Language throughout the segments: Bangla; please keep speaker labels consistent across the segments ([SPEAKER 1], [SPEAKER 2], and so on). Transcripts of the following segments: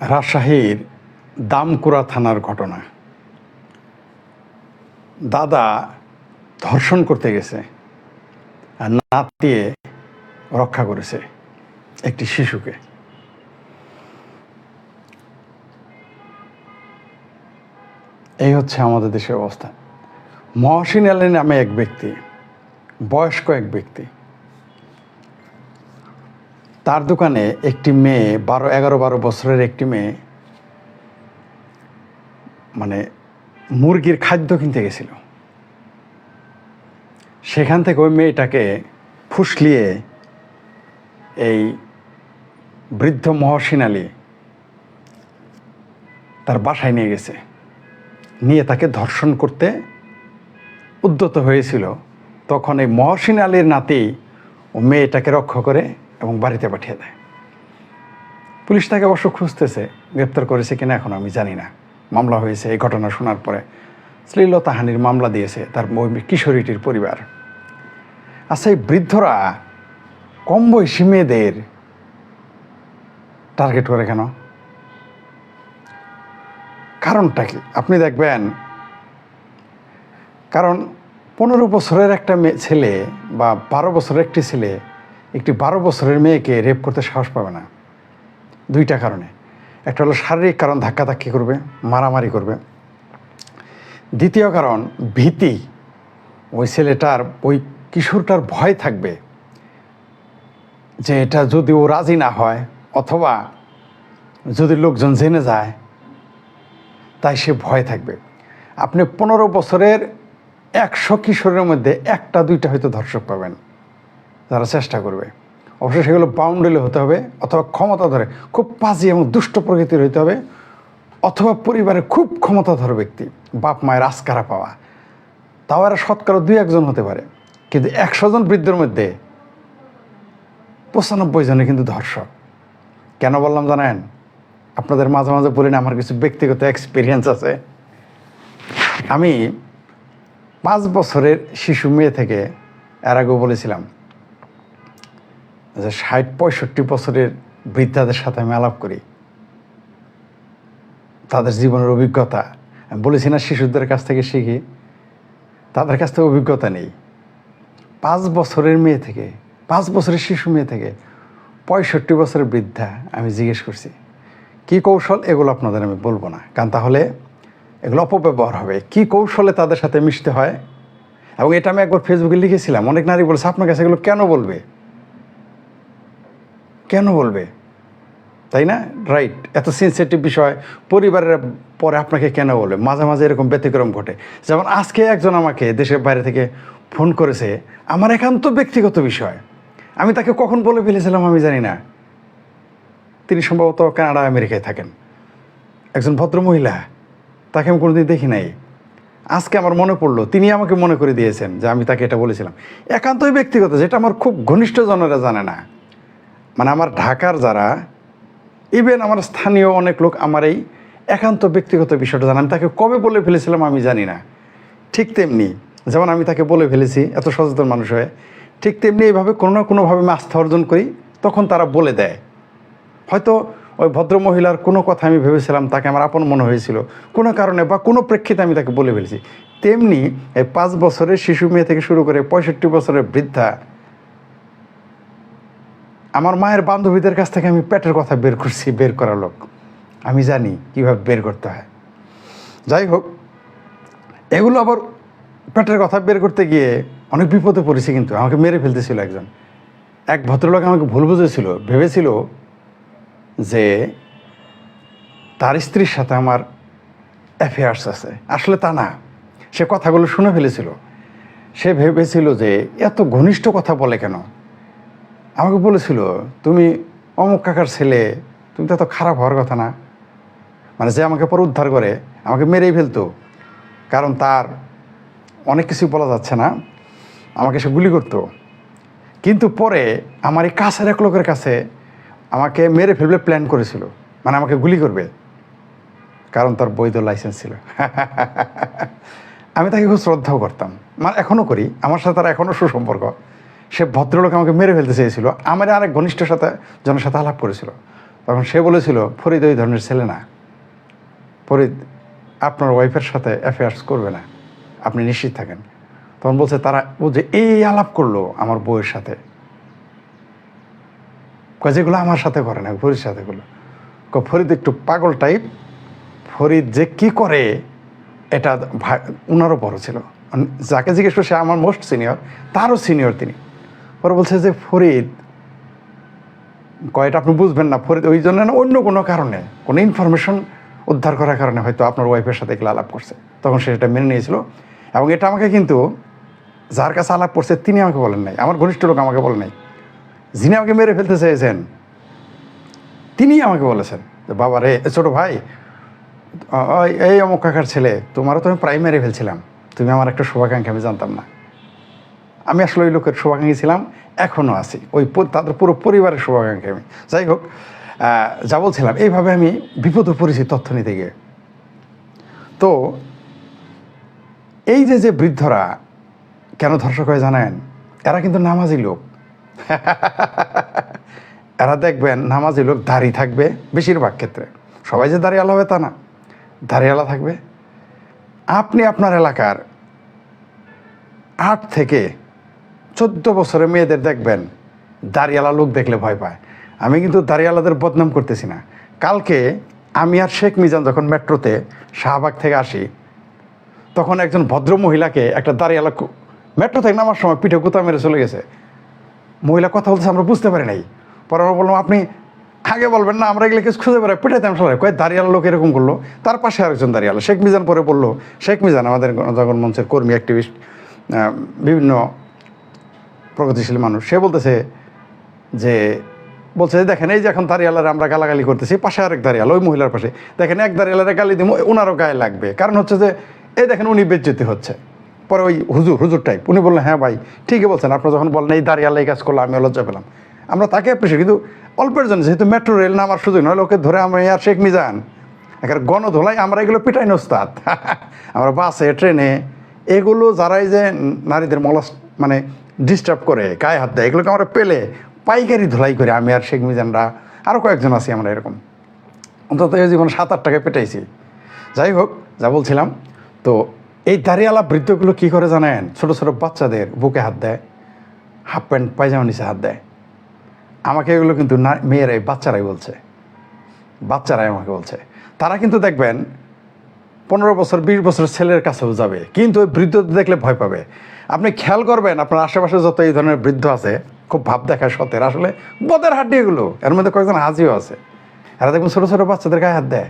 [SPEAKER 1] রাজশাহীর দামকুড়া থানার ঘটনা। দাদা ধর্ষণ করতে গেছে আর নাতিয়ে রক্ষা করেছে একটি শিশুকে। এই হচ্ছে আমাদের দেশের অবস্থা। মহসিন আলী নামে এক ব্যক্তি, বয়স্ক এক ব্যক্তি। তার দোকানে একটি মেয়ে বারো, এগারো, বারো বছরের একটি মেয়ে মানে মুরগির খাদ্য কিনতে গেছিল। সেখান থেকে ওই মেয়েটাকে ফুসলিয়ে এই বৃদ্ধ মহসিন আলী তার বাসায় নিয়ে গেছে। নিয়ে তাকে ধর্ষণ করতে উদ্যত হয়েছিল। তখন এই মহসিন আলীর নাতি ও মেয়েটাকে রক্ষা করে এবং বাড়িতে পাঠিয়ে দেয়। পুলিশ তাকে অবশ্য খুঁজতেছে, গ্রেপ্তার করেছে কিনা এখন আমি জানি না। মামলা হয়েছে, এই ঘটনা শোনার পরে শ্লীলতাহানির মামলা দিয়েছে তার কিশোরীটির পরিবার। আচ্ছা এই বৃদ্ধরা কম বয়সী মেয়েদের টার্গেট করে কেন? কারণটা কি? আপনি দেখবেন, কারণ পনেরো বছরের একটা মেয়ে ছেলে বা বারো বছরের একটি ছেলে একটি বারো বছরের মেয়েকে রেপ করতে সাহস পাবে না। দুইটা কারণে। একটা হলো শারীরিক কারণ ধাক্কাধাক্কি করবে, মারামারি করবে। দ্বিতীয় কারণ, ভীতি। ওই ছেলেটার, ওই কিশোরটার ভয় থাকবে যে এটা যদি ও রাজি না হয় অথবা যদি লোকজন জেনে যায়, তাই সে ভয় থাকবে। আপনি পনেরো বছরের একশো কিশোরের মধ্যে একটা, দুইটা হয়তো ধর্ষক পাবেন। যারা চেষ্টা করবে। অবশ্যই সেগুলো বাউন্ডারি হতে হবে অথবা ক্ষমতা ধরে খুব পাজি এবং দুষ্ট প্রকৃতির হইতে হবে অথবা পরিবারের খুব ক্ষমতাধর ব্যক্তি, বাপ মায়ের আস্কারা পাওয়া। তাও এরা শতকরা দুই একজন হতে পারে, কিন্তু একশো জন বৃদ্ধের মধ্যে পঁচানব্বই জনে কিন্তু ধর্ষক। কেন বললাম জানেন? আপনাদের মাঝে মাঝে বলি না, আমার কিছু ব্যক্তিগত এক্সপিরিয়েন্স আছে। আমি পাঁচ বছরের শিশু মেয়ে থেকে এর আগেও বলেছিলাম যে ষাট, পঁয়ষট্টি বছরের বৃদ্ধাদের সাথে আমি আলাপ করি। তাদের জীবনের অভিজ্ঞতা। আমি বলেছি না শিশুদের কাছ থেকে শিখি। তাদের কাছ থেকে অভিজ্ঞতা নেই। পাঁচ বছরের মেয়ে থেকে, পাঁচ বছরের শিশু মেয়ে থেকে পঁয়ষট্টি বছরের বৃদ্ধা আমি জিজ্ঞেস করছি, কি কৌশল? এগুলো আপনাদের আমি বলব না। কারণ তাহলে এগুলো অপব্যবহার হবে। কি কৌশলে তাদের সাথে মিশতে হয়? এবং এটা আমি একবার ফেসবুকে লিখেছিলাম। অনেক নারী বলেছে, আপনার কাছে এগুলো কেন বলবে? কেন বলবে? তাই না? রাইট এত সেন্সিটিভ বিষয়। পরিবারের পরে আপনাকে কেন বলবে? মাঝে মাঝে এরকম ব্যতিক্রম ঘটে। যেমন আজকে একজন আমাকে দেশের বাইরে থেকে ফোন করেছে, আমার একান্ত ব্যক্তিগত বিষয়। আমি তাকে কখন বলে ফেলেছিলাম আমি জানি না। তিনি সম্ভবত কানাডা, আমেরিকায় থাকেন। একজন ভদ্র মহিলা তাকে আমি কোনোদিন দেখি নাই। আজকে আমার মনে পড়ল, তিনি আমাকে মনে করে দিয়েছেন যে আমি তাকে এটা বলেছিলাম। একান্তই ব্যক্তিগত, যেটা আমার খুব ঘনিষ্ঠজনেরা জানে না। মানে আমার ঢাকার যারা ইভেন আমার স্থানীয় অনেক লোক আমার এই একান্ত ব্যক্তিগত বিষয়টা জানে। আমি তাকে কবে বলে ফেলেছিলাম আমি জানি না। ঠিক তেমনি, যেমন আমি তাকে বলে ফেলেছি, এত সচেতন মানুষ হয়ে, ঠিক তেমনি এইভাবে কোনো না কোনোভাবে আমি আস্থা অর্জন করি, তখন তারা বলে দেয়। হয়তো ওই ভদ্র মহিলার কোনো কথা আমি ভেবেছিলাম, তাকে আমার আপন মনে হয়েছিল, কোনো কারণে বা কোনো প্রেক্ষিতে আমি তাকে বলে ফেলেছি। তেমনি এই পাঁচ বছরের শিশু মেয়ে থেকে শুরু করে পঁয়ষট্টি বছরের বৃদ্ধা আমার মায়ের বান্ধবীদের কাছ থেকে আমি পেটের কথা বের করছি, বের করা লোক। আমি জানি কীভাবে বের করতে হয়। যাই হোক, এগুলো আবার পেটের কথা বের করতে গিয়ে অনেক বিপদে পড়েছি কিন্তু, আমাকে মেরে ফেলতেছিল একজন। এক ভদ্রলোক আমাকে ভুল বুঝেছিল, ভেবেছিল যে তার স্ত্রীর সাথে আমার অ্যাফেয়ার্স আছে। আসলে তা না, সে কথাগুলো শুনে ফেলেছিল। সে ভেবেছিল যে এত ঘনিষ্ঠ কথা বলে কেন? আমাকে বলেছিল, তুমি অমুক কাকার ছেলে, তুমি তো এত খারাপ হওয়ার কথা না। মানে যে আমাকে পর উদ্ধার করে, আমাকে মেরেই ফেলতো। কারণ তার অনেক কিছু বলা যাচ্ছে না, আমাকে সে গুলি করতো। কিন্তু পরে আমার এই কাছের এক লোকের কাছে আমাকে মেরে ফেলবে প্ল্যান করেছিল। মানে আমাকে গুলি করবে। কারণ তার বৈধ লাইসেন্স ছিল। আমি তাকে খুব শ্রদ্ধাও করতাম। মানে এখনও করি। আমার সাথে তার এখনও সুসম্পর্ক। সে ভদ্রলোক আমাকে মেরে ফেলতে চেয়েছিল। আমার আরেক ঘনিষ্ঠ সাথে জনের সাথে আলাপ করেছিল। তখন সে বলেছিল, ফরিদ ওই ধরনের ছেলে না। ফরিদ, আপনার ওয়াইফের সাথে অ্যাফেয়ার্স করবে না। আপনি নিশ্চিত থাকেন। তখন বলছে, তারা, ও যে এই আলাপ করল আমার বউয়ের সাথে। যেগুলো আমার সাথে করে না ফরিদ সাথে করল ফরিদ একটু পাগল টাইপ ফরিদ যে কি করে, এটা উনারও বড় ছিল। যাকে জিজ্ঞেস করছে, আমার মোস্ট সিনিয়র তারও সিনিয়র তিনি। পরে বলছে যে, ফরিদ, কয়টা আপনি বুঝবেন না, ফরিদ, ওই জন্য না অন্য কোনো কারণে, কোনো ইনফরমেশন উদ্ধার করার কারণে হয়তো আপনার ওয়াইফের সাথে এগুলো আলাপ করছে। তখন সে এটা মেনে নিয়েছিল। এবং এটা আমাকে কিন্তু, যার কাছে আলাপ করছে, তিনি আমাকে বলেন নাই। আমার ঘনিষ্ঠ লোক আমাকে বলেন নাই। যিনি আমাকে মেরে ফেলতে চেয়েছেন তিনি আমাকে বলেছেন যে, বাবা রে ছোটো ভাই এই অমুক কাকার ছেলে, তোমারও তো আমি প্রায় মেরে ফেলছিলাম। তুমি আমার একটা শুভাকাঙ্ক্ষী, আমি জানতাম না। আমি আসলে ওই লোকের শুভাকাঙ্ক্ষী ছিলাম, এখনও আছি। ওই তাদের পুরো পরিবারের শুভাকাঙ্ক্ষী আমি। যাই হোক যা বলছিলাম, এইভাবে আমি বিপদে পড়েছি তথ্য নিতে গিয়ে। তো, এই যে যে বৃদ্ধরা কেন ধর্ষক হয়ে জানেন? এরা কিন্তু নামাজি লোক। এরা দেখবেন নামাজি লোক দাড়ি থাকবে বেশিরভাগ ক্ষেত্রে। সবাই যে দাঁড়িয়ে হবে তা না। দাঁড়িয়ালা থাকবে। আপনি আপনার এলাকার আট থেকে চোদ্দ বছরের মেয়েদের দেখবেন, দাঁড়িয়ালা লোক দেখলে ভয় পায়। আমি কিন্তু দাঁড়িয়ালাদের বদনাম করতেছি না। কালকে আমি আর শেখ মিজান যখন মেট্রোতে শাহবাগ থেকে আসি, তখন একজন ভদ্র মহিলাকে একটা দাঁড়িয়ালা মেট্রো থেকে নামার সময় পিঠে গুতা মেরে চলে গেছে। মহিলা কথা বলছে আমরা বুঝতে পারি নাই। পরে আমরা বললাম, আপনি আগে বলবেন না, আমরা এগুলো কিছু খুঁজে বেড়াই পেটাইতাম সবাই। কয়েক দাঁড়িয়ালা লোক এরকম করল। তার পাশে আরেকজন দাঁড়িয়ালা, শেখ মিজান পরে বলল, শেখ মিজান আমাদের গণজাগরণ মঞ্চের কর্মী অ্যাক্টিভিস্ট বিভিন্ন প্রগতিশীল মানুষ। সে বলতেছে যে, বলছে যে, দেখেন, এই যে এখন দাঁড়িয়ালারে আমরা গালাগালি করতেছি, পাশে আরেক দাঁড়িয়াল, ওই মহিলার পাশে। দেখেন, এক দাঁড়িয়ালারে গালি দিব ওনারও গায়ে লাগবে। কারণ হচ্ছে যে, এই দেখেন, উনি বেজ্জতি হচ্ছে। পরে ওই হুজুর হুজুর টাইপ উনি বললেন হ্যাঁ ভাই, ঠিকই বলছেন। আপনারা যখন বলেন, এই দাঁড়িয়ালা এই কাজ করলে, আমি লজ্জা পেলাম। আমরা তাকে অ্যাপ্রিসিয়েট কিন্তু অল্পের জন্য, যেহেতু মেট্রো রেল নামার সুযোগ নয় ওকে ধরে আমি আর শেখ মিজান। এখানে গণধোলাই, আমরা এগুলো পিটাই নস্তাদ আমরা বাসে, ট্রেনে, এগুলো যারাই যে নারীদের মলাস মানে ডিস্টার্ব করে, গায়ে হাত দেয়, এগুলোকে আমরা পেলে পাইকারি ধুলাই করে আমি আর শেখ মিজানরা আরও কয়েকজন আছি আমরা এরকম। অন্তত এই জীবনে সাত আট টাকায় পেটাইছি। যাই হোক, যা বলছিলাম, তো এই দাঁড়িয়ালা বৃদ্ধগুলো কী করে জানেন? ছোট ছোট বাচ্চাদের বুকে হাত দেয়, হাফ প্যান্ট পায়জামা নিচে হাত দেয়। আমাকে এগুলো কিন্তু না, মেয়েরাই, বাচ্চারাই বলছে। বাচ্চারাই আমাকে বলছে। তারা কিন্তু দেখবেন, পনেরো বছর, বিশ বছর ছেলের কাছেও যাবে, কিন্তু ওই বৃদ্ধদের দেখলে ভয় পাবে। আপনি খেয়াল করবেন, আপনার আশেপাশে যত এই ধরনের বৃদ্ধ আছে, খুব ভাব দেখায় সতের। আসলে বদের হাড্ডি এগুলো, এর মধ্যে কয়েকজন হাজিও আছে। এরা দেখবেন ছোটো ছোটো বাচ্চাদের গায়ে হাত দেয়।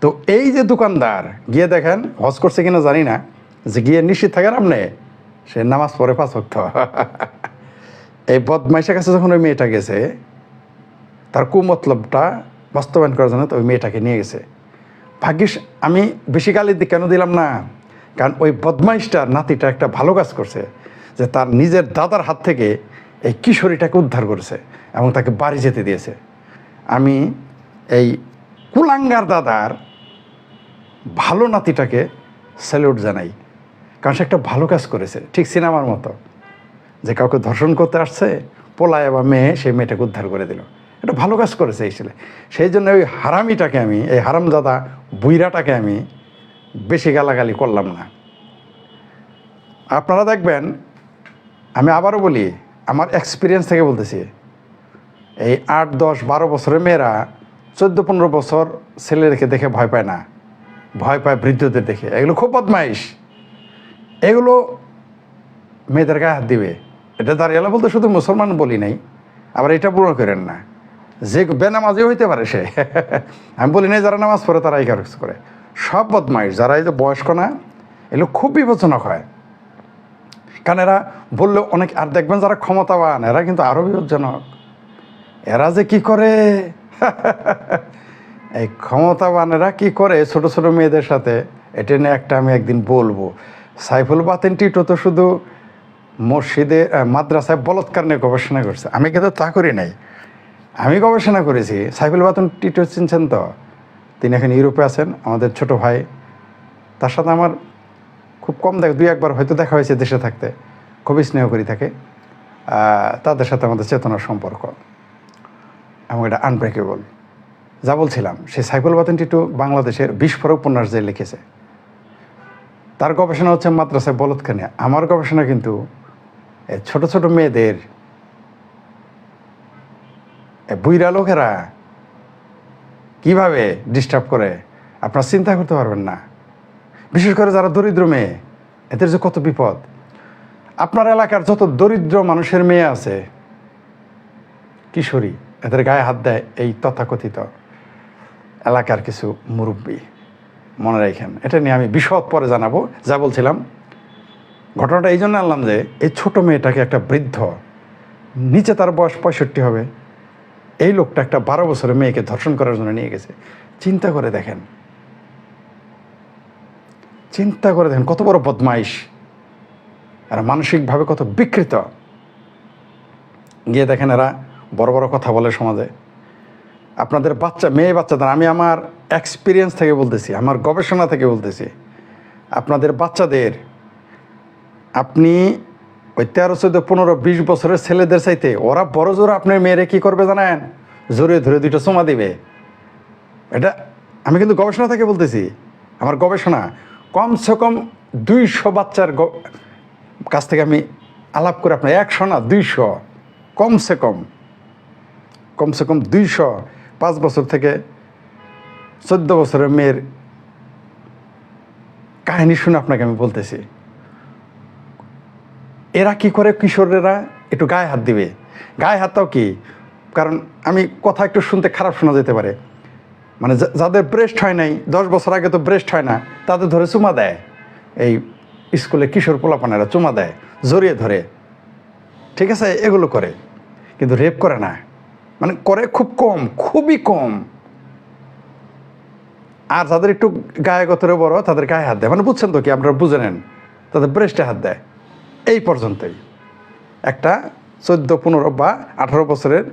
[SPEAKER 1] তো এই যে দোকানদার, গিয়ে দেখেন, হজ করছে কিনা জানি না, যে গিয়ে নিশ্চিত থাকেন আপনি সে নামাজ পড়ে পাঁচ ভক্ত এই বদমাইশের কাছে যখন ওই মেয়েটা গেছে, তার কুমতলবটা বাস্তবায়ন করার জন্য তো ওই মেয়েটাকে নিয়ে গেছে। ভাগ্যিস আমি বেশি গালি দি- কেন দিলাম না? কারণ ওই বদমাইশটার নাতিটা একটা ভালো কাজ করছে, যে তার নিজের দাদার হাত থেকে এই কিশোরীটাকে উদ্ধার করেছে এবং তাকে বাড়ি যেতে দিয়েছে। আমি এই কুলাঙ্গার দাদার ভালো নাতিটাকে স্যালুট জানাই, কারণ সে একটা ভালো কাজ করেছে, ঠিক সিনেমার মতো। যে কাউকে ধর্ষণ করতে আসছে, পোলায় বা মেয়ে, সেই মেয়েটাকে উদ্ধার করে দিল। এটা ভালো কাজ করেছে এই ছেলে। সেই জন্য ওই হারামিটাকে আমি, এই হারামদাদা বুইরাটাকে আমি বেশি গালাগালি করলাম না। আপনারা দেখবেন, আমি আবারও বলি, আমার এক্সপিরিয়েন্স থেকে বলতেছি, এই আট, দশ, বারো বছরের মেয়েরা চোদ্দ, পনেরো বছর ছেলেদেরকে দেখে ভয় পায় না। ভয় পায় বৃদ্ধদের দেখে। এগুলো খুব বদমাইশ। এগুলো মেয়েদের গায়ে হাত দিবে। এটা দাঁড়িয়ালা বলতে শুধু মুসলমান বলি নাই, আবার এটা পূরণ করেন না। যে বেনামাজি হইতে পারে সে। আমি বলি নাই, যারা নামাজ পড়ে তারা এই কাজ করে। সব বদমাইশ, যারা এই যে বয়স্ক না, এগুলো খুব বিবেচনা হয়। কারণ এরা বললে অনেক, আর দেখবেন যারা ক্ষমতাবান, এরা কিন্তু আরও বিপজ্জনক। এরা যে কি করে? এই ক্ষমতাবানেরা কি করে ছোট ছোট মেয়েদের সাথে? এটা নিয়ে একটা আমি একদিন বলব। সাইফুল বাতেন টিটো তো শুধু মসজিদে মাদ্রাসায় বলৎকার নিয়ে গবেষণা করছে। আমি কিন্তু তা করি নাই। আমি গবেষণা করেছি। সাইফুল বাতন টিটো চিনছেন তো? তিনি এখন ইউরোপে আছেন, আমাদের ছোট ভাই। তার সাথে আমার খুব কম দেখ, দুই একবার হয়তো দেখা হয়েছে দেশে থাকতে, খুবই স্নেহ করি থাকে তাদের সাথে আমাদের চেতনার সম্পর্ক। এবং এটা আনব্রেকেবল যা বলছিলাম সেই সাইফুল বাতিন টিটু বাংলাদেশের বিস্ফোরক উপন্যাস যে লিখেছে। তার গবেষণা হচ্ছে মাদ্রাসায় বলৎখানে আমার গবেষণা কিন্তু ছোট ছোট মেয়েদের বুইরা লোকেরা কীভাবে ডিস্টার্ব করে? আপনারা চিন্তা করতে পারবেন না। বিশেষ করে যারা দরিদ্র মেয়ে, এদের যে কত বিপদ। আপনার এলাকার যত দরিদ্র মানুষের মেয়ে আছে, কিশোরী, এদের গায়ে হাত দেয় এই তথাকথিত এলাকার কিছু মুরব্বী। মনে রাখেন, এটা নিয়ে আমি বিশদ পরে জানাব। যা বলছিলাম, ঘটনাটা এই জন্য আনলাম যে, এই ছোট মেয়েটাকে একটা বৃদ্ধ, নিচে তার বয়স পঁয়ষট্টি হবে এই লোকটা একটা বারো বছরের মেয়েকে ধর্ষণ করার জন্য নিয়ে গেছে। চিন্তা করে দেখেন। চিন্তা করে দেখেন কত বড় বদমাইশ। আর মানসিকভাবে কত বিকৃত। গিয়ে দেখেন এরা বড় বড় কথা বলে সমাজে। আপনাদের বাচ্চা, মেয়ে বাচ্চাদের আমি আমার এক্সপিরিয়েন্স থেকে বলতেছি, আমার গবেষণা থেকে বলতেছি। আপনাদের বাচ্চাদের, আপনি ওই তেরো, চোদ্দ, পনেরো, বিশ বছরের ছেলেদের চাইতে ওরা বড় জোর আপনার মেয়েরে কী করবে জানেন? জোরে, ধরে দুইটা চুমা দিবে। এটা আমি কিন্তু গবেষণা থেকে বলতেছি। আমার গবেষণা, কমসে কম দুইশো বাচ্চার কাছ থেকে আমি আলাপ করে আপনার একশো না, দুইশো, কমসে কম কমসে কম দুইশো পাঁচ বছর থেকে চোদ্দ বছরের মেয়ের কাহিনী শুনে আপনাকে আমি বলতেছি। এরা কি করে কিশোরেরা? একটু গায়ে হাত দিবে। গায়ে হাতটাও কি? কারণ আমি কথা একটু শুনতে খারাপ শোনা যেতে পারে। মানে যাদের ব্রেস্ট হয় নাই, দশ বছর আগে তো ব্রেস্ট হয় না, তাদের ধরে চুমা দেয়। এই স্কুলে কিশোর পোলাপানেরা চুমা দেয়, জড়িয়ে ধরে। ঠিক আছে, এগুলো করে। কিন্তু রেপ করে না। মানে করে খুব কম, খুবই কম। আর যাদের একটু গায়ে গতরে বড়, তাদের গায়ে হাত দেয়। মানে বুঝছেন তো কি, আপনারা বুঝে নেন। তাদের ব্রেস্টে হাত দেয়। এই পর্যন্তই। একটা চোদ্দ, পনেরো বা আঠারো বছরের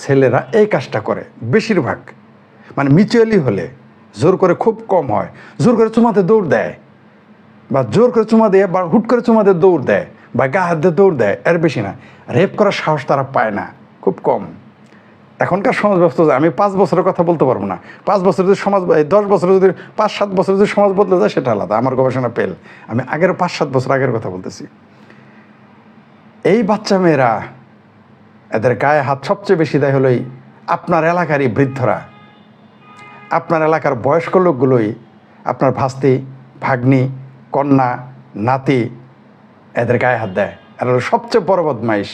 [SPEAKER 1] ছেলেরা এই কাজটা করে, বেশিরভাগ। মানে মিচুয়ালি হলে জোর করে খুব কম হয়। জোর করে চুমাতে দৌড় দেয়। বা জোর করে চুমা দিয়ে বা হুট করে চুমাতে দৌড় দেয় বা গা হাত দিয়ে দৌড় দেয়, এর বেশি না। রেপ করার সাহস তারা পায় না, খুব কম। এখনকার সমাজ ব্যবস্থা আমি পাঁচ বছরের কথা বলতে পারব না। পাঁচ বছর যদি সমাজ দশ বছর যদি পাঁচ, সাত বছর যদি সমাজ বদলে যায়, সেটা আলাদা। আমার গবেষণা পেল আমি আগের পাঁচ, সাত বছর আগের কথা বলতেছি। এই বাচ্চা মেয়েরা, এদের গায়ে হাত সবচেয়ে বেশি দেয় হলোই আপনার এলাকারই বৃদ্ধরা। আপনার এলাকার বয়স্ক লোকগুলোই আপনার ভাস্তি, ভাগ্নি, কন্যা, নাতি এদের গায়ে হাত দেয়। এরা হলো সবচেয়ে বড় বদমাইশ।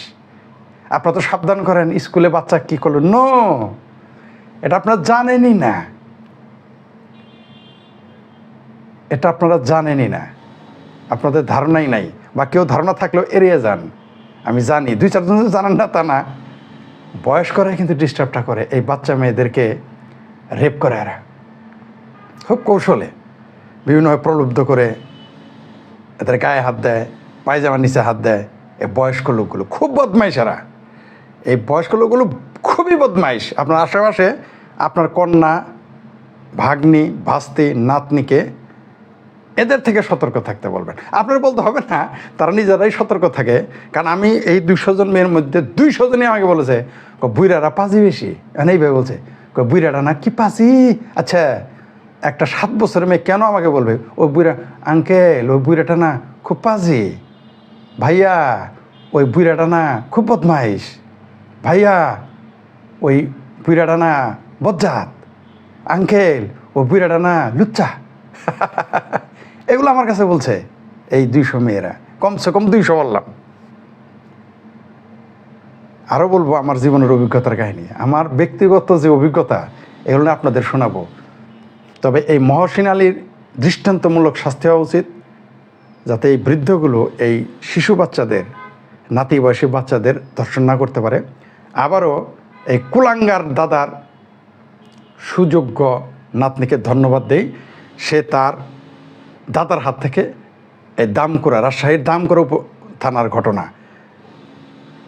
[SPEAKER 1] আপনারা তো সাবধান করেন, স্কুলে বাচ্চা কি করল? নো! এটা আপনারা জানেনই না। এটা আপনারা জানেনই না। আপনাদের ধারণাই নাই। বা কেউ ধারণা থাকলেও এড়িয়ে যান। আমি জানি, দুই চারজন জানেন না তা না। বয়স্করা কিন্তু ডিস্টার্বটা করে, এই বাচ্চা মেয়েদেরকে রেপ করে এরা। খুব কৌশলে বিভিন্নভাবে প্রলুব্ধ করে এদের গায়ে হাত দেয়, পায়জামার নিচে হাত দেয়, এই বয়স্ক লোকগুলো খুব বদমাইশ এরা। এই বয়স্ক লোকগুলো খুবই বদমাইশ। আপনার আশেপাশে আপনার কন্যা, ভাগ্নি, ভাস্তি, নাতনিকে এদের থেকে সতর্ক থাকতে বলবেন। আপনার বলতে হবে না, তারা নিজেরাই সতর্ক থাকে। কারণ আমি এই দুশো জন মেয়ের মধ্যে দুইশো জনই আমাকে বলেছে বুইরারা পাঁচি বেশি? মানে এইভাবে বলছে বুইরাটা না কি পাঁচি আচ্ছা একটা সাত বছরের মেয়ে কেন আমাকে বলবে ওই বুইরা আঙ্কেল, ওই বুইরাটা না খুব পাজি। ভাইয়া, ওই বুইরাটা না খুব বদমাইশ। ভাইয়া, ওই বুইরাটা না বজ্জাত। আঙ্কেল, ও বুইরাটা না লুচ্চা। এগুলো আমার কাছে বলছে, এই দুইশো মেয়েরা। কমসে কম দুইশো বললাম। আরও বলব আমার জীবনের অভিজ্ঞতার কাহিনী। আমার ব্যক্তিগত যে অভিজ্ঞতা, এগুলো আপনাদের শোনাবো। তবে এই মহসিন আলীর দৃষ্টান্তমূলক শাস্তি হওয়া উচিত, যাতে এই বৃদ্ধগুলো এই শিশু বাচ্চাদের নাতি বয়সী বাচ্চাদের ধর্ষণ না করতে পারে। আবারও এই কুলাঙ্গার দাদার সুযোগ্য নাতনিকে ধন্যবাদ দেই। সে তার দাদার হাত থেকে এই দামকুড়া রাজশাহীর দামকুড়া উপ থানার ঘটনা।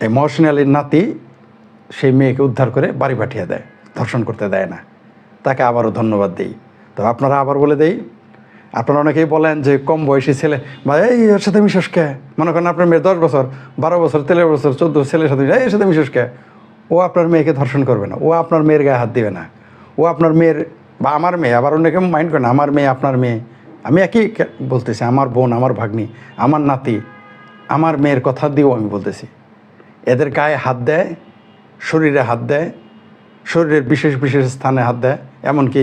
[SPEAKER 1] এই মহসিন আলীর নাতি, সেই মেয়েকে উদ্ধার করে বাড়ি পাঠিয়ে দেয়, ধর্ষণ করতে দেয় না। তাকে আবারও ধন্যবাদ দিই। তো আপনারা আবার বলে দেই, আপনারা অনেকেই বলেন যে কম বয়সী ছেলে, বা এই এর সাথে মিশস কে? মনে করেন আপনার মেয়ে দশ বছর, বারো বছর, তেরো বছর, চোদ্দ ছেলের সাথে এর সাথে মিশস কে? ও আপনার মেয়েকে ধর্ষণ করবে না, ও আপনার মেয়ের গায়ে হাত দিবে না। ও আপনার মেয়ের, বা আমার মেয়ে, আবার অনেকে মাইন্ড করে না আমার মেয়ে, আপনার মেয়ে। আমি একই বলতেছি, আমার বোন, আমার ভাগ্নি, আমার নাতি, আমার মেয়ের কথা দিয়েও আমি বলতেছি। এদের গায়ে হাত দেয়, শরীরে হাত দেয়, শরীরের বিশেষ বিশেষ স্থানে হাত দেয়, এমনকি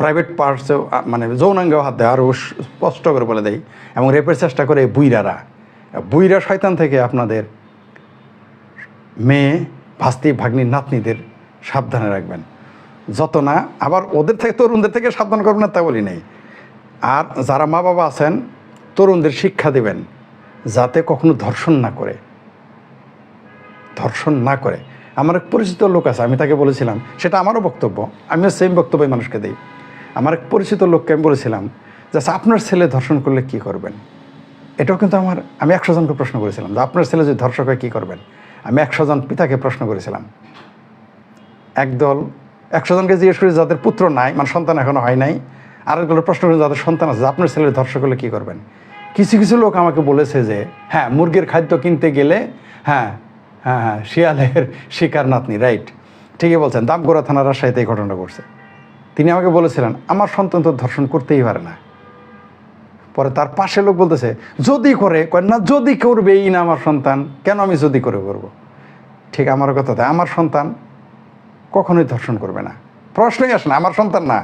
[SPEAKER 1] প্রাইভেট পার্টসেও মানে যৌনাঙ্গেও হাত দেয়, আরও স্পষ্ট করে বলে দেয় এবং রেপের চেষ্টা করে বুইরারা। বুইরা শয়তান থেকে আপনাদের মেয়ে, ভাস্তি, ভাগ্নি, নাতনিদের সাবধানে রাখবেন। যত না, আবার ওদের থেকে, তরুণদের থেকে সাবধান করবেন না তা বলি নেই। আর যারা মা বাবা আছেন তরুণদের শিক্ষা দেবেন যাতে কখনো ধর্ষণ না করে। ধর্ষণ না করে। আমার এক পরিচিত লোক আছে আমি তাকে বলেছিলাম সেটা আমারও বক্তব্য আমিও সেম বক্তব্য এই মানুষকে দিই। আমার এক পরিচিত লোককে আমি বলেছিলাম যে আচ্ছা, আপনার ছেলে ধর্ষণ করলে কি করবেন? এটাও কিন্তু আমার আমি একশো জনকে প্রশ্ন করেছিলাম যে আপনার ছেলে যদি ধর্ষক হয় কী করবেন? আমি একশো জন পিতাকে প্রশ্ন করেছিলাম। একদল একশো জনকে জিজ্ঞেস করি যাদের পুত্র নাই মানে সন্তান এখনও হয় নাই আরেকগুলো প্রশ্ন করি যাদের সন্তান আছে, আপনার ছেলের ধর্ষক হলে কী করবেন? কিছু কিছু লোক আমাকে বলেছে যে হ্যাঁ মুরগির খাদ্য কিনতে গেলে হ্যাঁ হ্যাঁ হ্যাঁ শিয়ালের শিকার নাতনি, রাইট। ঠিকই বলছেন, দামগোড়া থানার রাজশাহীতে এই ঘটনা ঘটছে। তিনি আমাকে বলেছিলেন, আমার সন্তান তো ধর্ষণ করতেই পারে না। পরে তার পাশে লোক বলতেছে, যদি করে। কয়, না, যদি করবেই না আমার সন্তান। কেন আমি যদি করে করব? ঠিক আমার কথা আমার সন্তান কখনোই ধর্ষণ করবে না। প্রশ্নই আসে না, আমার সন্তান না।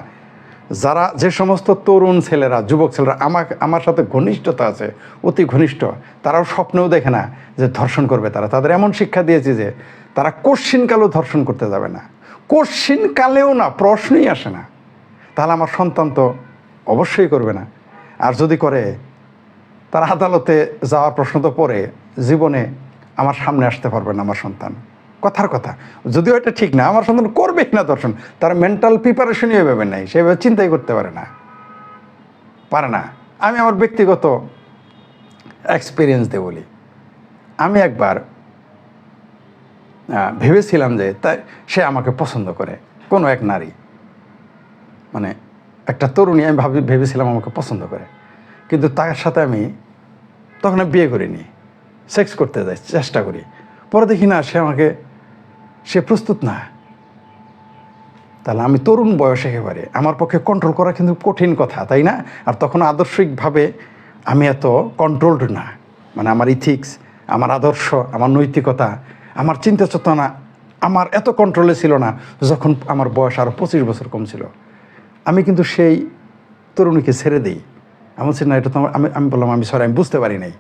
[SPEAKER 1] যারা যে সমস্ত তরুণ ছেলেরা, যুবক ছেলেরা, আমার আমার সাথে ঘনিষ্ঠতা আছে, অতি ঘনিষ্ঠ, তারাও স্বপ্নেও দেখে না যে ধর্ষণ করবে তারা। তাদের এমন শিক্ষা দিয়েছি যে তারা কোশ্চিনকালেও ধর্ষণ করতে যাবে না। কোশ্চিনকালেও না, প্রশ্নই আসে না। তাহলে আমার সন্তান তো অবশ্যই করবে না। আর যদি করে, তারা আদালতে যাওয়ার প্রশ্ন তো পরে জীবনে আমার সামনে আসতে পারবে না আমার সন্তান। কথার কথা। যদিও এটা ঠিক না, আমার সন্তান করবেই না দর্শন, তার মেন্টাল প্রিপারেশনই এভাবে নাই সেভাবে চিন্তাই করতে পারে না। পারে না। আমি আমার ব্যক্তিগত এক্সপিরিয়েন্স দিয়ে বলি। আমি একবার ভেবেছিলাম যে তাই সে আমাকে পছন্দ করে, কোনো এক নারী। মানে একটা তরুণী, আমি ভাবি, ভেবেছিলাম আমাকে পছন্দ করে। কিন্তু তার সাথে আমি তখন বিয়ে করিনি। সেক্স করতে যাই, চেষ্টা করি। পরে দেখি না, সে আমাকে সে প্রস্তুত না। তাহলে আমি তরুণ বয়স একেবারে। আমার পক্ষে কন্ট্রোল করা কিন্তু কঠিন কথা, তাই না? আর তখন আদর্শিকভাবে আমি এত কন্ট্রোলড না। মানে আমার ইথিক্স আমার আদর্শ, আমার নৈতিকতা, আমার চিন্তা চেতনা আমার এত কন্ট্রোলে ছিল না যখন আমার বয়স আরও পঁচিশ বছর কম ছিল। আমি কিন্তু সেই তরুণীকে ছেড়ে দিই। আমি বলছি না এটা তো আমি আমি বললাম, আমি সরি, আমি বুঝতে পারি নাই।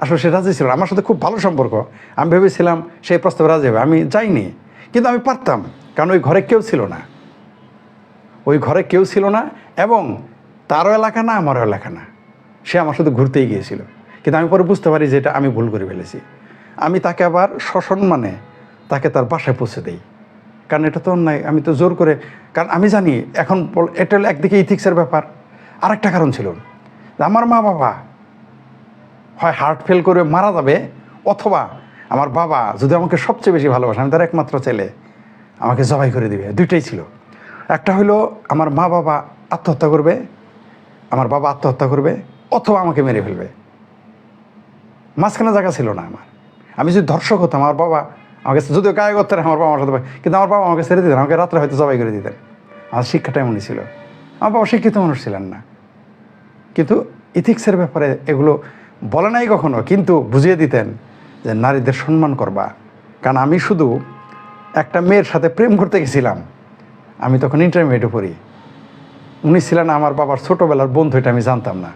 [SPEAKER 1] আসলে সে রাজি ছিল আমার সাথে খুব ভালো সম্পর্ক। আমি ভেবেছিলাম সেই প্রস্তাবে রাজি হবে। আমি যাইনি। কিন্তু আমি পারতাম। কারণ ওই ঘরে কেউ ছিল না। ওই ঘরে কেউ ছিল না এবং তারও এলাকা না, আমারও এলাকা না। সে আমার সাথে ঘুরতেই গিয়েছিল। কিন্তু আমি পরে বুঝতে পারি যে এটা আমি ভুল করে ফেলেছি। আমি তাকে আবার সসম্মানে তাকে তার বাসায় পৌঁছে দেই। কারণ এটা তো অন্যায়। আমি তো জোর করে কারণ আমি জানি এখন এটা হলো একদিকে ইথিক্সের ব্যাপার। আরেকটা কারণ ছিল। আমার মা বাবা হয় হার্ট ফেল করে মারা যাবে, অথবা আমার বাবা যদি আমাকে সবচেয়ে বেশি ভালোবাসে, আমি তার একমাত্র ছেলে, আমাকে জবাই করে দিবে। দুইটাই ছিল। একটা হলো আমার মা বাবা আত্মহত্যা করবে, আমার বাবা আত্মহত্যা করবে, অথবা আমাকে মেরে ফেলবে। মাঝখানে জায়গা ছিল না আমার। আমি যদি ধর্ষক হতাম, আমার বাবা আমাকে যদিও গায়ে করতেন আমার বাবা আমার সাথে কিন্তু আমার বাবা আমাকে ছেড়ে দিতেন, আমাকে রাত্রে হয়তো জবাই করে দিতেন। আমার শিক্ষাটা এমনই ছিল। আমার বাবা শিক্ষিত মানুষ ছিলেন না। কিন্তু ইথিক্সের ব্যাপারে এগুলো বলে নাই কখনো, কিন্তু বুঝিয়ে দিতেন যে নারীদের সম্মান করবা। কারণ আমি শুধু একটা মেয়ের সাথে প্রেম করতে গেছিলাম। আমি তখন ইন্টারমিডিয়েটে পড়ি। উনি ছিলেন আমার বাবার ছোটোবেলার বন্ধু, এটা আমি জানতাম না।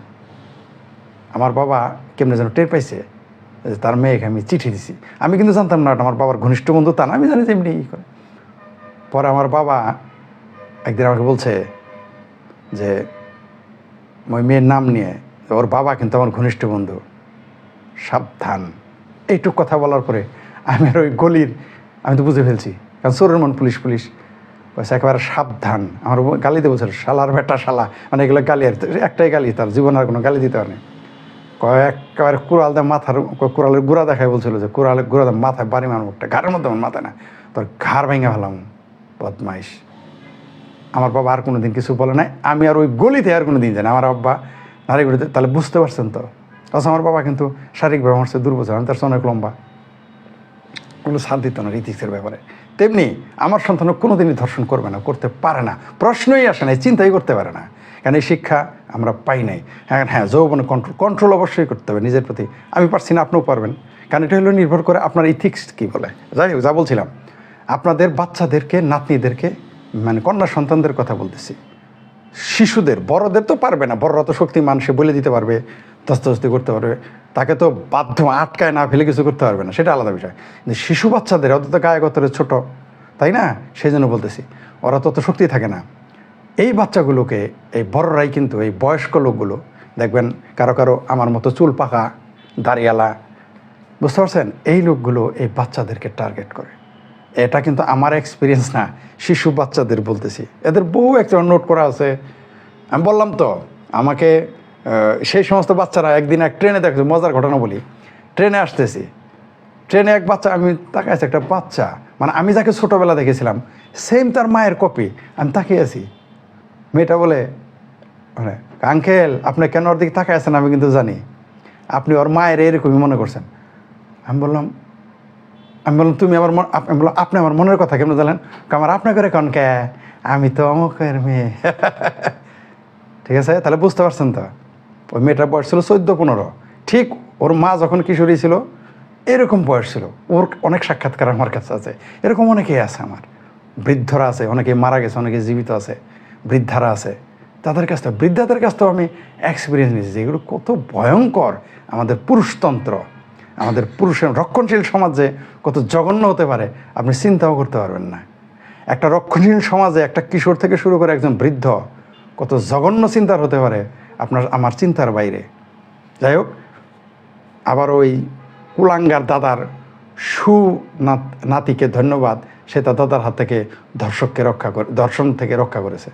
[SPEAKER 1] আমার বাবা কেমনে যেন টের পাইছে যে তার মেয়েকে আমি চিঠি দিছি। আমি কিন্তু জানতাম না, আমার বাবার ঘনিষ্ঠ বন্ধু তা না, আমি জানি যে এমনি ই করে। পরে আমার বাবা একদিন আমাকে বলছে যে ওই মেয়ের নাম নিয়ে ওর বাবা কিন্তু আমার ঘনিষ্ঠ বন্ধু। সাবধান। এইটুক কথা বলার পরে আমি আর ওই গলির আমি তো বুঝে ফেলছি। কারণ চোরের মন পুলিশ পুলিশ। বলছে একেবারে সাবধান। আমার ব- গালি দিয়ে বলছিল শালার বেটা, শালা। মানে এগুলো গালি আর একটাই গালি, তার জীবন আর কোনো গালি দিতে কয় একেবারে কুড়াল দিয়ে মাথার কুড়ালের গুড়া দেখায় বলছিল যে, কুড়ালের গুড়া দিয়ে মাথায় বাড়ি মার মুখটা ঘাড়ের মধ্যে আমার মাথায় না। তোর ঘাড় ভেঙে ফেলাম, বদমাইশ। আমার বাবা আর কোনো দিন কিছু বলে নাই। আমি আর ওই গলিতে আর কোনো দিন যাই না আমার আব্বা নারী গলিতে তাহলে বুঝতে পারছেন তো? অথচ আমার বাবা কিন্তু শারীরিকভাবে আমার সাথে দুর্বল তার চেয়ে অনেক লম্বা। ওগুলো সাথ দিত না ইথিক্সের ব্যাপারে। তেমনি আমার সন্তানও কোনোদিনই ধর্ষণ করবে না, করতে পারে না। প্রশ্নই আসে না চিন্তাই করতে পারে না। কারণ এই শিক্ষা আমরা পাই নাই। হ্যাঁ হ্যাঁ যৌবনে কন্ট্রোল কন্ট্রোল অবশ্যই করতে হবে নিজের প্রতি। আমি পারছি না, আপনিও পারবেন। কারণ এটা হলো নির্ভর করে আপনার ইথিক্স কী বলে। যাই হোক, যা বলছিলাম। আপনাদের বাচ্চাদেরকে, নাতনিদেরকে মানে কন্যা সন্তানদের কথা বলতেছি। শিশুদের, বড়দের তো পারবে না, বড়রা তো শক্তিমান সে বলে দিতে পারবে দস্তদস্তি করতে পারবে, তাকে তো বাধ্য আটকায় না ফেলে কিছু করতে পারবে না, সেটা আলাদা বিষয়। কিন্তু শিশু বাচ্চাদের অত তো গায়ে গতরে ছোট, তাই না? সেই জন্য বলতেছি, ওরা তো অত শক্তি থাকে না। এই বাচ্চাগুলোকে, এই বড়রাই কিন্তু, এই বয়স্ক লোকগুলো, দেখবেন কারও কারও আমার মতো চুল পাকা, দাঁড়িয়ালা, বুঝতে পারছেন? এই লোকগুলো এই বাচ্চাদেরকে টার্গেট করে। এটা কিন্তু আমার এক্সপিরিয়েন্স না। শিশু বাচ্চাদের বলতেছি। এদের বহু একটা নোট করা আছে। আমি বললাম তো, আমাকে সেই সমস্ত বাচ্চারা একদিন এক ট্রেনে দেখছে মজার ঘটনা বলি। ট্রেনে আসতেছি। ট্রেনে এক বাচ্চা, আমি তাকাইছি একটা বাচ্চা। মানে আমি যাকে ছোটোবেলা দেখেছিলাম সেম তার মায়ের কপি আমি তাকিয়ে আছি। মেয়েটা বলে মানে আঙ্কেল আপনি কেন ওর দিকে তাকায় আছেন আমি কিন্তু জানি। আপনি ওর মায়ের এরকমই মনে করছেন। আমি বললাম আমি বললাম, তুমি আমার আমি বললাম, আপনি আমার মনের কথা কেমন জানেন আমার আপনি করে কন কে? আমি তো অমুকের মেয়ে। ঠিক আছে, তাহলে বুঝতে পারছেন তো? ওই মেয়েটার বয়স ছিল চোদ্দ, পনেরো। ঠিক, ওর মা যখন কিশোরী ছিল, এরকম বয়স ছিল। ওর অনেক সাক্ষাৎকার আমার কাছে আছে। এরকম অনেকেই আছে আমার। বৃদ্ধরা আছে অনেকে মারা গেছে অনেকে জীবিত আছে, বৃদ্ধারা আছে। তাদের কাছ থেকে, বৃদ্ধাদের কাছ থেকেও আমি এক্সপিরিয়েন্স নিয়েছি যে এগুলো কত ভয়ঙ্কর আমাদের পুরুষতন্ত্র। আমাদের পুরুষের রক্ষণশীল সমাজে কত জঘন্য হতে পারে, আপনি চিন্তাও করতে পারবেন না। একটা রক্ষণশীল সমাজে একটা কিশোর থেকে শুরু করে একজন বৃদ্ধ কত জঘন্য চিন্তার হতে পারে আপনার, আমার চিন্তার বাইরে। যাই হোক, আবার ওই কুলাঙ্গার দাদার সু নাতিকে ধন্যবাদ, সে তার দাদার হাত থেকে ধর্ষককে রক্ষা করে ধর্ষণ থেকে রক্ষা করেছে।